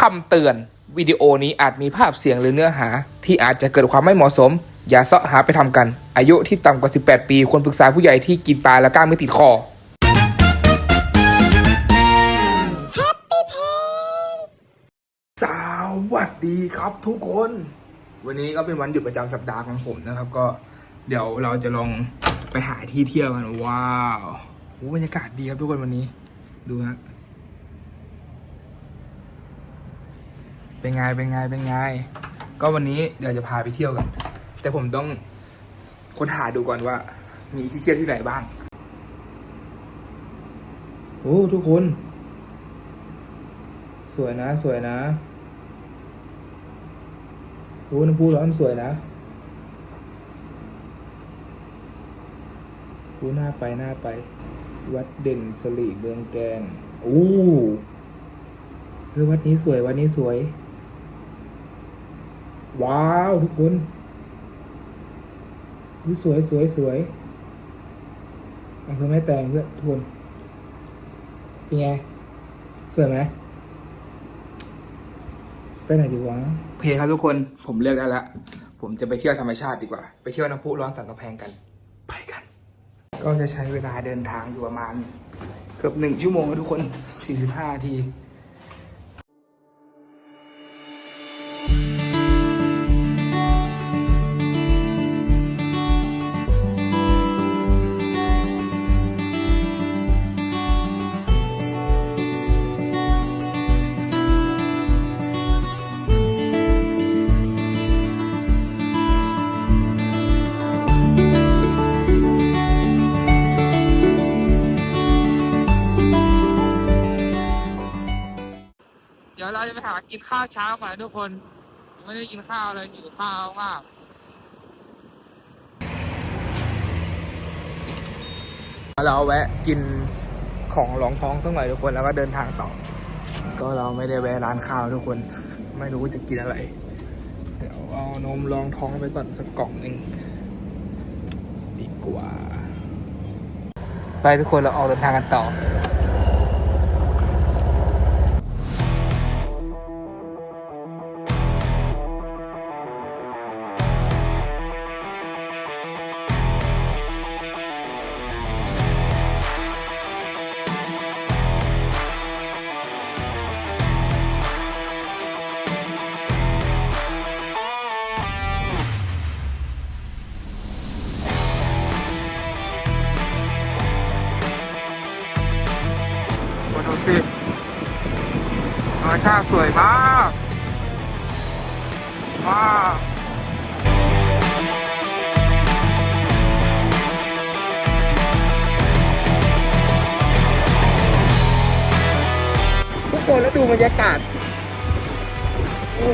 คำเตือน วิดีโอนี้อาจมีภาพเสียงหรือเนื้อหา ที่อาจจะเกิดความไม่เหมาะสม อย่าเสาะหาไปทำกัน อายุที่ต่ำกว่า 18 ปี ควรปรึกษาผู้ใหญ่ที่กินปลาและกล้างไม่ติดคอ สวัสดีครับทุกคน วันนี้ก็เป็นวันหยุดประจำสัปดาห์ของผมนะครับ ก็เดี๋ยวเราจะลองไปหาที่เที่ยวกัน ว้าวโหบรรยากาศดีครับทุกคนวันนี้ ดูฮะ เป็นไงเป็นไงเป็นไง ก็วันนี้เดี๋ยวจะพาไปเที่ยวกัน แต่ผมต้องค้นหาดูก่อนว่า มีที่เที่ยวที่ไหนบ้าง โอ้ทุกคน สวยนะ สวยนะโอ้น้ำพุร้อนสวยนะโอ้หน้าไปหน้าไป วัดเด่นสลีเมืองแกนโอ้เฮ้ยวัดนี้สวย วัดนี้สวย ว้าวทุกคนอุ๊ยสวยสวยสวยอำเภอแม่แตงเพื่อนทุกคนเป็นไงสวยไหมไปไหนดีวะโอเคครับทุกคนผมเลือกได้แล้วผมจะไปเที่ยวธรรมชาติดีกว่า ไปเที่ยวน้ำพุร้อนสันกำแพงกัน ไปกัน ก็จะใช้เวลาเดินทางอยู่ประมาณ เกือบหนึ่งชั่วโมงนะทุกคน 45นาที กินข้าวเช้าก่อนทุกคนไม่ได้กินข้าวเลยหิวข้าวมากเราแวะกินของรองท้องสักหน่อยทุกคนแล้วก็เดินทางต่อ ก็เราไม่ได้แวะร้านข้าวทุกคน ไม่รู้จะกินอะไร เดี๋ยวเอานมรองท้องไปก่อนสักกล่องหนึ่งดีกว่า ไปทุกคนเราออกเดินทางกันต่อาติสวยมากว้าวทุกคนแล้วดูบรรยากาศโอ้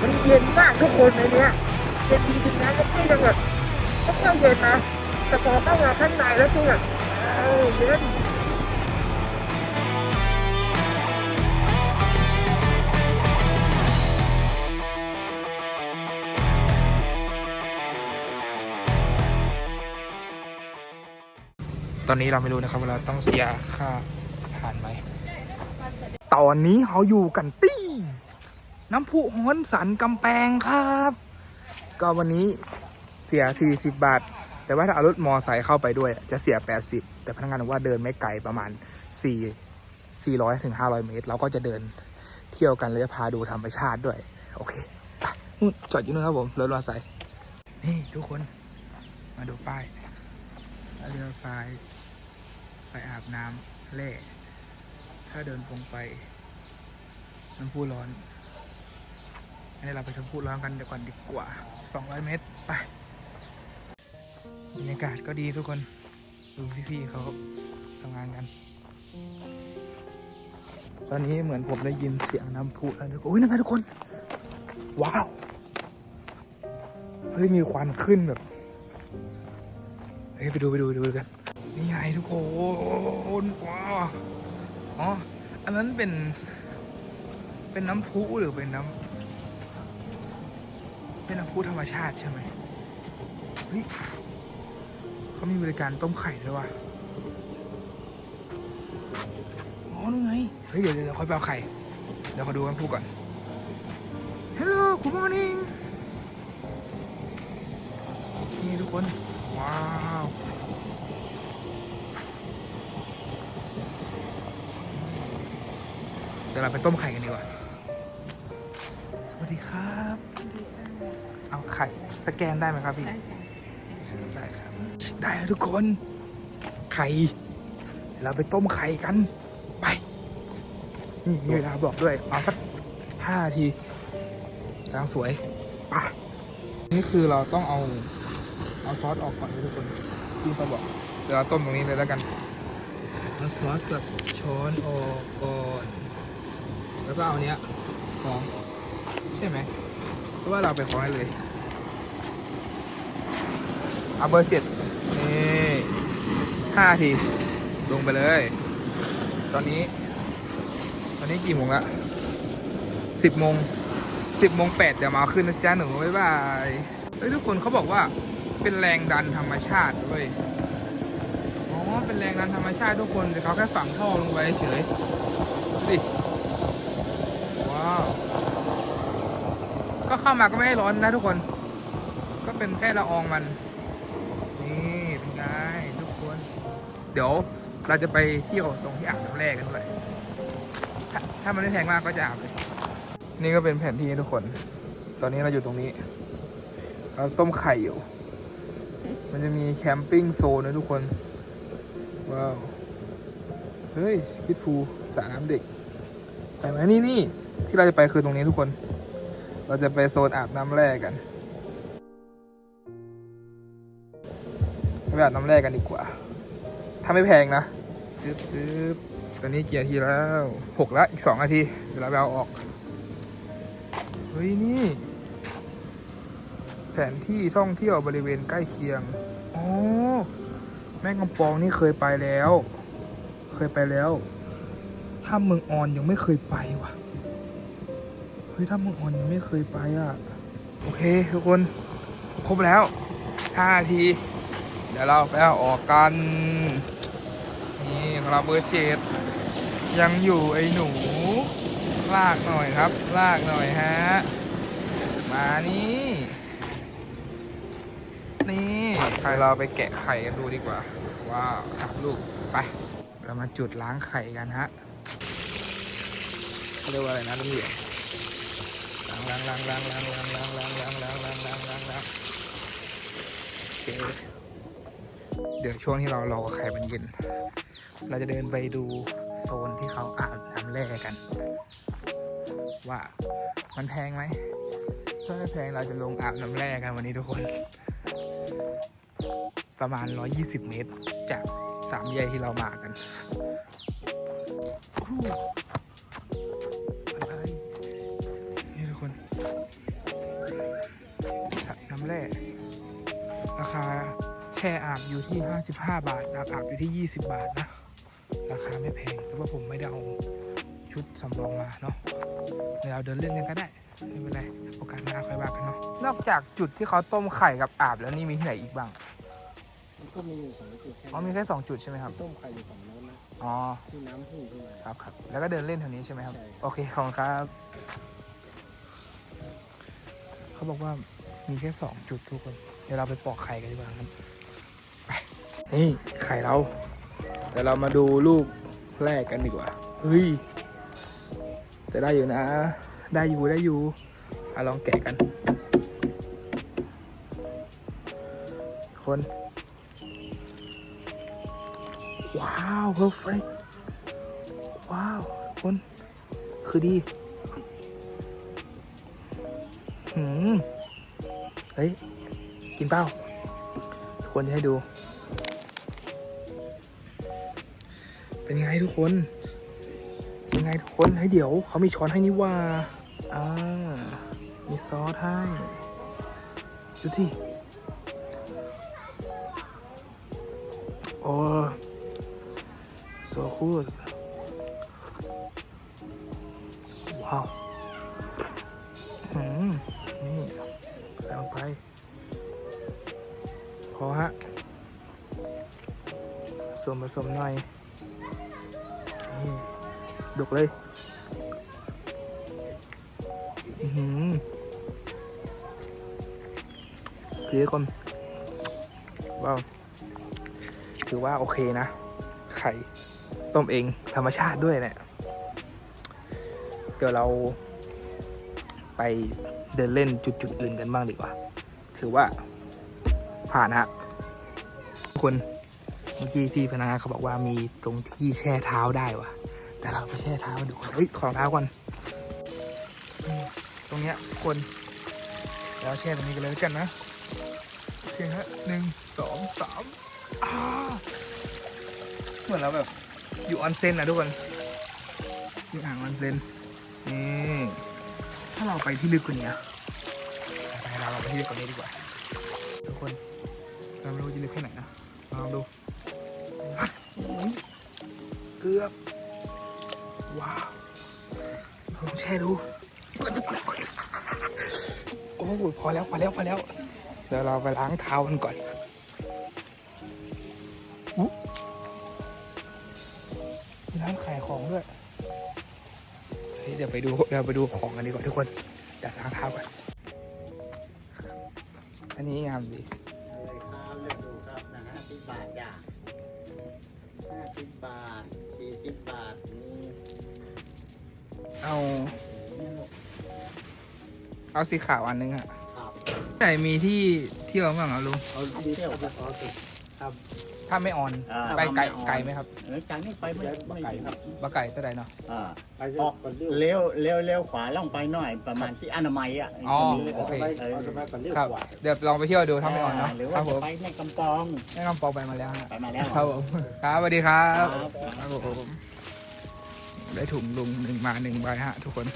มันเย็นมากทุกคนในเนี้ยเย็นจริงๆนะไม่ใช่ยังแบบไม่ใช่เย็นนะแต่พอเข้ามาข้างในแล้วคือแบบเออเย็น ตอนนี้เราไม่รู้นะครับว่าเราต้องเสียค่าผ่านไหม ตอนนี้เขาอยู่กันตี้น้ำพุฮ้อนสันกำแพงครับ ก็วันนี้เสีย 40 บาท แต่ว่าถ้าเอารถมอไซค์เข้าไปด้วย จะเสีย 80 แต่พนักงานบอกว่าเดินไม่ไกลประมาณ 4 400ถึง500 เมตร เราก็จะเดินเที่ยวกันเลยจะพาดูธรรมชาติด้วย โอเคนู่นจอดอยู่นู่นครับผม รถมอไซค์นี่ทุกคน มาดูป้าย เลี้ยวซ้าย ไปอาบน้ำเล่ถ้าเดินตรงไปน้ำพุร้อนให้เราไปทำพูร้อนกันเดี๋ยวก่อนดีกว่า 200 เมตร ไปบรรยากาศก็ดีทุกคน ดูพี่ๆเขาทำงานกัน ตอนนี้เหมือนผมได้ยินเสียงน้ำพุแล้วทุกคนโอ้ยนั่นไงทุกคน ว้าว เฮ้ย มีควันขึ้นแบบ เฮ้ยไปดูไปดูไปดูกัน นี่ไงทุกคนว้าวอ๋อ อันนั้นเป็น เป็นน้ำพุหรือเป็นน้ำเป็นน้ำพุธรรมชาติใช่ไหมเฮ้ยเขามีบริการต้มไข่ด้วยว่ะอ๋อนู่นไง เฮ้ยเดี๋ยวเดี๋ยวค่อยไปเอาไข่ เดี๋ยวขอดูน้ำพุก่อน Hello good morning นี่ทุกคน ว้าวเดี๋ยวเราไปต้มไข่กันดีกว่า สวัสดีครับ เอาไข่ สแกนได้ไหมครับพี่ ได้ครับ ได้แล้วทุกคน ไข่เดี๋ยวเราไปต้มไข่กัน ไป นี่มีเวลาบอกด้วย เอาสักห้านาทีกำลังสวยไปะนี่คือเราต้องเอา เอาซอสออกก่อนนะทุกคนพี่เขาบอกเดี๋ยวเราต้มตรงนี้เลยแล้วกันเอาซอสกับช้อนออกก่อนแล้วก็เอาเนี้ยของใช่ไหมเพราะว่าเราไปของได้เลยเอาเบอร์เจ็ดนี่ห้าทีลงไปเลย ตอนนี้ ตอนนี้กี่โมงละสิบโมงสิบโมงแปดเดี๋ยวมาเอาขึ้นนะจ๊ะหนูบ๊ายบายเฮ้ยทุกคนเขาบอกว่า เป็นแรงดันธรรมชาติเว้ยอ๋อเป็นแรงดันธรรมชาติทุกคนแต่เขาแค่ฝังท่อลงไปเฉยดิว้าว ก็เข้ามาก็ไม่ได้ร้อนนะทุกคน ก็เป็นแค่ละอองมัน นี่เป็นไงทุกคน เดี๋ยวเราจะไปเที่ยวตรงที่อ่างน้ำแร่กันด้วยถ้าถ้ามันไม่แพงมากก็จะอาบเลย นี่ก็เป็นแผนที่ทุกคน ตอนนี้เราอยู่ตรงนี้ เราต้มไข่อยู่ มันจะมีแคมปิ้งโซนนะทุกคน ว้าว เฮ้ยคิดพูสระน้ำเด็กไปไหมนี่นี่ที่เราจะไปคือตรงนี้ทุกคน เราจะไปโซนอาบน้ำแร่กันไปอาบน้ำแร่กันดีกว่า ถ้าไม่แพงนะจึ๊บจึ๊บตอนนี้เกี่นาทีแล้วหกแล้วอีกสองนาที เดี๋ยวเราไปเอาออก เฮ้ยนี่ แผนที่ท่องเที่ยวบริเวณใกล้เคียง แม่กำปองนี่เคยไปแล้ว เคยไปแล้ว ถ้าเมืองออนยังไม่เคยไปว่ะ เฮ้ยถ้าเมืองออนยังไม่เคยไปอะ โอเคทุกคน ครบแล้วห้าที เดี๋ยวเราไปเอาออกกัน นี่ของเราเบอร์เจ็ดยังอยู่ไอ้หนู ลากหน่อยครับ ลากหน่อยฮะ มานี่ นี่ ใครเราไปแกะไข่กันดูดีกว่า ว้าวสามลูกไป เรามาจุดล้างไข่กันฮะเขาเรียกว่าอะไรนะลุงเหลี่ยล้างล้างล้างล้างล้างล้างล้างล้างล้างล้างล้างล้างล้างโอเคเดี๋ยวช่วงที่เรารอไข่มันเย็น เราจะเดินไปดูโซนที่เขาอาบน้ำแร่กัน ว่ามันแพงไหมถ้าไม่แพงเราจะลงอาบน้ำแร่กันวันนี้ทุกคน ประมาณ 120 เมตร จากสามแยกที่เรามากันอะไรนี่ทุกคนสระน้ำแร่ราคาแช่อาบอยู่ที่ 55 บาทอาบอาบอยู่ที่ 20 บาทนะ ราคาไม่แพง แต่ว่าผมไม่ได้เอาชุดสำรองมาเนาะเดี๋ยวเราเดินเล่นกันก็ได้ ไม่เป็นไร โอกาสหน้าค่อยว่ากันเนาะ นอกจากจุดที่เขาต้มไข่กับอาบแล้วนี่มีที่ไหนอีกบ้าง ก็มีอยู่สองจุดแค่อ๋อมีแค่สองจุดใช่ไหมครับต้มไข่อยู่ฝั่งโน้นนะอ๋อ ที่น้ำพุ่งขึ้นมา ครับครับ แล้วก็เดินเล่นแถวนี้ใช่ไหมครับ ใช่ โอเค ขอบคุณครับ เขาบอกว่ามีแค่สองจุดทุกคน เดี๋ยวเราไปปอกไข่กันดีกว่าครับไปนี่ไข่เราเดี๋ยวเรามาดูลูกแรกกันดีกว่า เฮ้ย แต่ได้อยู่นะ ได้อยู่ได้อยู่อะลองแกะกัน คน ว้าวเพอร์เฟกว้าวคนคือดีหืมเฮ้ย กินเปล่าทุกคนจะให้ดู เป็นไงทุกคน เป็นไงทุกคนให้เดี๋ยว เขามีช้อนให้นี่ว่า อ่า มีซอสให้ ดูที่โอ้ so good ว้าวอืมนี่ใส่ลงไป พอฮะ ส่วนผสมหน่อย นี่ ดกเลย อื้อหือคือทุกคนว้าว ถือว่าโอเคนะ ต้มเองธรรมชาติด้วยเนี่ยเดี๋ยวเราไปเดินเล่นจุดจุดๆอื่นกันบ้างดีกว่า ถือว่าผ่านฮะคนเมื่อกี้พี่พนักงานเขาบอกว่ามีตรงที่แช่เท้าได้วะแต่เราไปแช่เท้าดูก่อนเฮ้ยขอรองเท้าก่อนตรงเนี้ยคนแล้วแช่ตรงนี้กันเลยกันนะโอเคฮะหนึ่งสองสามอ่าเหมือนเราแบบ อยู่ออนเซ็นนะทุกคนอยู่อ่างออนเซ็นนี่ถ้าเราไปที่ลึกกว่านี้อะไปเราเราไปที่ลึกกว่านี้ดีกว่า ทุกคนเราไม่รู้จะลึกแค่ไหนนะลองดูอุ๊ยเกือบ ว้าวลองแช่ดูโอ้โหพอแล้วพอแล้วพอแล้วเดี๋ยวเราไปล้างเท้ากันก่อน ดี๋ยวไปดูเดี๋ยวไปดูของกันดีกว่าทุกคนเดี๋ยวล้างเท้าก่อนอันนี้งามดีอะไรครับเลือกดูครับนะฮะสิบบาทจ้ะห้าสิบบาทสี่สิบบาทนี่เอานี่ลูกเอาสีขาวอันนึงอะครับ ไหนมีที่เที่ยวบ้างอะลุงเอาดีเที่ยวครับเอาสิครับ ถ้าไม่ออนอ่าไปไกลถ้าไม่ออนไกลไหมครับหลังจากนี้ไปไม่ไม่ไกลครับ บะไก่เท่าไหร่เนาะ อ่าออกเลี้ยวเลี้ยวเลี้ยวขวาล่องไปหน่อยประมาณที่อนามัยอะอ๋อตรงนี้โอเค เออครับเดี๋ยวลองไปเที่ยวดูถ้าไม่ออนเนาะหรือคว่ารับผจะมไปในกำปองแนะนำปองไปมาแล้วฮะไปมาแล้ว ครับผมครับสวัสดีครับครับ ครับผมได้ถุงลุงหนึ่งมาหนึ่งใบฮะ ทุกคน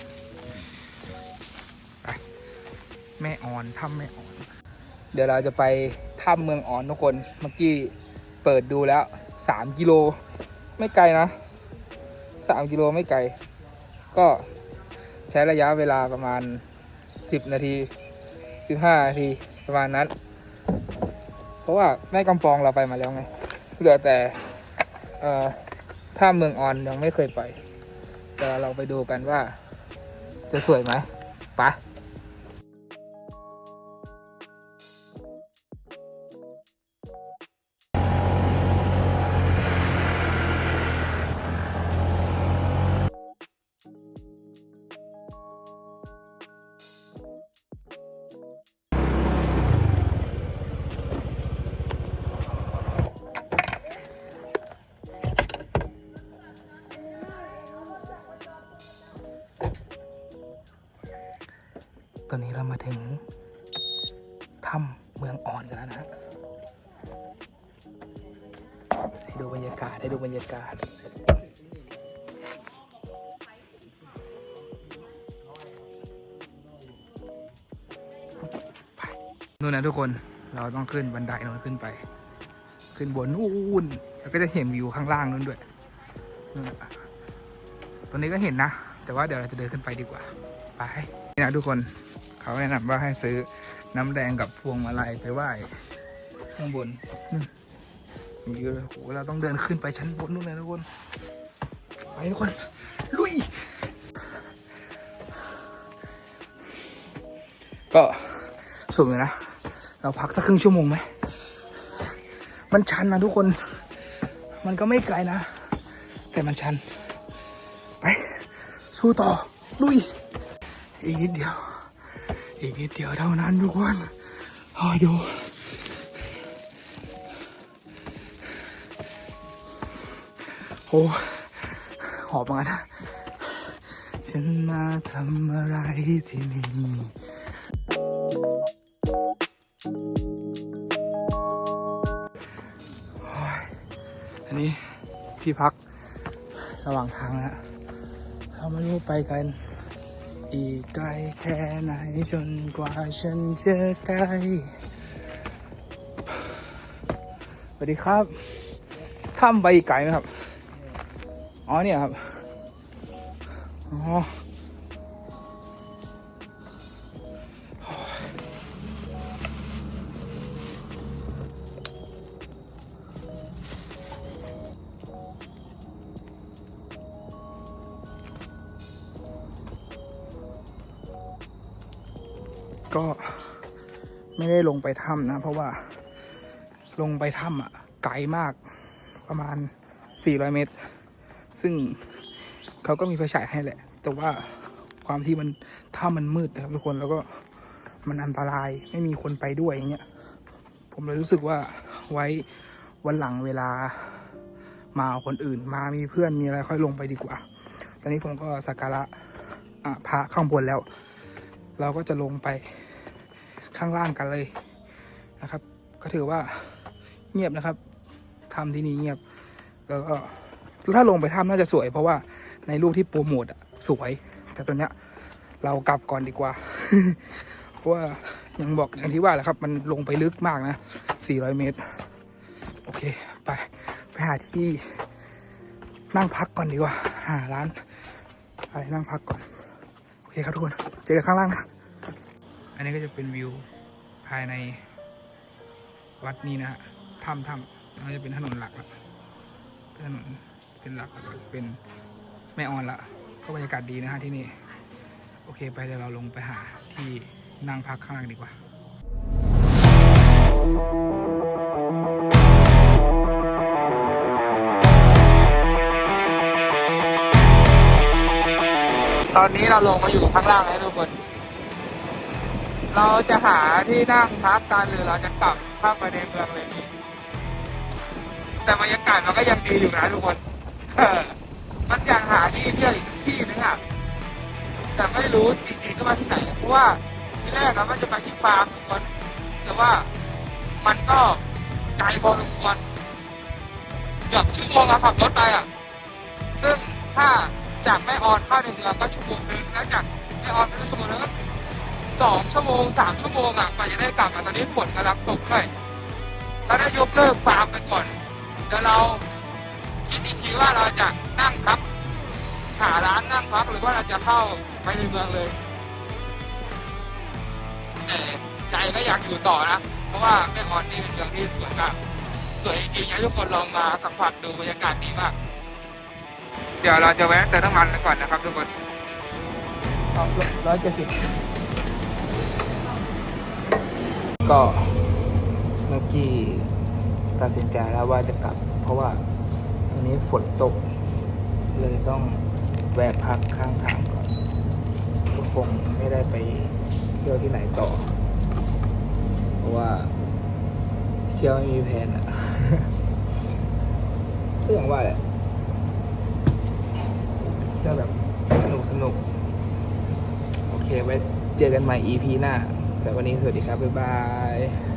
ไปแม่ออนถ้ำแม่ออน เดี๋ยวเราจะไปถ้ำเมืองออนทุกคน เมื่อกี้ เปิดดูแล้วสามกิโลไม่ไกลนะสามกิโลไม่ไกล ก็ใช้ระยะเวลาประมาณสิบนาทีสิบห้านาทีประมาณนั้น เพราะว่าแม่กำปองเราไปมาแล้วไงเหลือแต่เอ่อถ้าเมืองออนยังไม่เคยไปเดี๋ยวเราไปดูกันว่าจะสวยไหมไปะ ตอนนี้เรามาถึงถ้ำเมืองอ่อนกันแล้วนะให้ดูบรรยากาศให้ดูบรรยากาศนู่นนะทุกคนเราต้องขึ้นบันไดนู้นขึ้นไป ขึ้นบนนู่นแล้วก็จะเห็นวิวข้างล่างนู้นด้วยนู่นนะตรงนี้ก็เห็นนะ แต่ว่าเดี๋ยวเราจะเดินขึ้นไปดีกว่า ไปนี่นะทุกคน เขาแนะนำว่าให้ซื้อน้ำแดงกับพวงมาลัยไปไหว้ข้างบนมีเยอะโหเราต้องเดินขึ้นไปชั้นบนนู่นเลยทุกคน ไปทุกคน ลุย ก็สูงอยู่นะ เราพักสักครึ่งชั่วโมงไหม มันชันนะทุกคน มันก็ไม่ไกลนะ แต่มันชัน ไป สู้ต่อ ลุย อีกนิดเดียว อีกนิดเดียวเท่านั้นทุกคนคอยดูโอ้หอบเหมือนกันนะฉันมาทำอะไรที่นี่อันนี้ที่พักระหว่างทางนะเราไม่รู้ไปกัน อีกไกลแค่ไหนจนกว่าฉันจะใกล้สวัสดีครับถ้ำไปอีกไกลไหมครับ อ๋อเนี่ยครับ อ๋อ ก็ไม่ได้ลงไปถ้ำนะ เพราะว่าลงไปถ้ำอะ ไกลมากประมาณ 400 เมตร ซึ่งเขาก็มีไฟฉายให้แหละ แต่ว่าความที่มันถ้ำมันมืดนะครับทุกคนแล้วก็มันอันตรายไม่มีคนไปด้วยอย่างเงี้ย ผมเลยรู้สึกว่าไว้วันหลังเวลามาคนอื่น มามีเพื่อนมีอะไรค่อยลงไปดีกว่า ตอนนี้ผมก็สักการะะพระข้างบนแล้ว เราก็จะลงไปข้างล่างกันเลยนะครับ ก็ถือว่าเงียบนะครับทำที่นี่เงียบ แล้วก็ถ้าลงไปถ้ำน่าจะสวย เพราะว่าในรูปที่โปรโมทอะสวย แต่ตัวเนี้ย เรากลับก่อนดีกว่า เพราะว่ายังบอกอย่างที่ว่าแหละครับ มันลงไปลึกมากนะ 400 เมตร โอเค ไป ไปหาที่นั่งพักก่อนดีกว่า หาร้านไรนั่งพักก่อน เคครับทุกคน เจอกันข้างล่างนะ อันนี้ก็จะเป็นวิวภายในวัดนี้นะฮะถ้ำถ้ำแล้วก็จะเป็นถนนหลักละเป็นถนนเป็นหลักแล้วเป็นแม่ออนละ ก็บรรยากาศดีนะฮะที่นี่ โอเคไปเดี๋ยวเราลงไปหาที่นั่งพักข้างล่างดีกว่า ตอนนี้เราลงมาอยู่ข้างล่างแล้วทุกคน เราจะหาที่นั่งพักกันหรือเราจะกลับเข้าไปในเมืองเลยดีแต่บรรยากาศมันก็ยังดีอยู่นะทุกคน มันอยากหาที่เที่ยวอีกที่นึงอะ แต่ไม่รู้จริงๆก็มาที่ไหน เพราะว่าที่แรกอะว่าจะไปที่ฟาร์มทุกคน แต่ว่ามันก็ไกลพอสมควรเกือบชั่วโมงอะขับรถไปอะ ซึ่งถ้า จากแม่ออนเข้าในเมืองก็ชั่วโมงนึงแล้วจากแม่ออนไปชั่วโมงนึงก็สองชั่วโมงสามชั่วโมงอะกว่าจะได้กลับอะตอนนี้ฝนกำลังตกด้วยเราได้ยกเลิกฟาร์มไปก่อนเดี๋ยวเราคิดอีกทีว่าเราจะนั่งพักหาร้านนั่งพักหรือว่าเราจะเข้าไปในเมืองเลยแต่ใจก็อยากอยู่ต่อนะเพราะว่าแม่ออนนี่เป็นเมืองที่สวยมากสวยจริงๆอยากให้ทุกคนลองมาสัมผัสดูบรรยากาศดีมาก เดี๋ยวเราจะแวะเติมน้ำมันกันก่อนนะครับทุกคนร้อยเจ็ดสิบก็เมื่อกี้ตัดสินใจแล้วว่าจะกลับ เพราะว่าตอนนี้ฝนตก เลยต้องแวะพักข้างทางก่อนก็คงไม่ได้ไปเที่ยวที่ไหนต่อ เพราะว่า เที่ยวไม่มีแผนอะก็อย่างว่าแหละ จะแบบสนุกสนุกโอเคไว้เจอกันใหม่ EP หน้า แต่วันนี้สวัสดีครับ บ๊ายบาย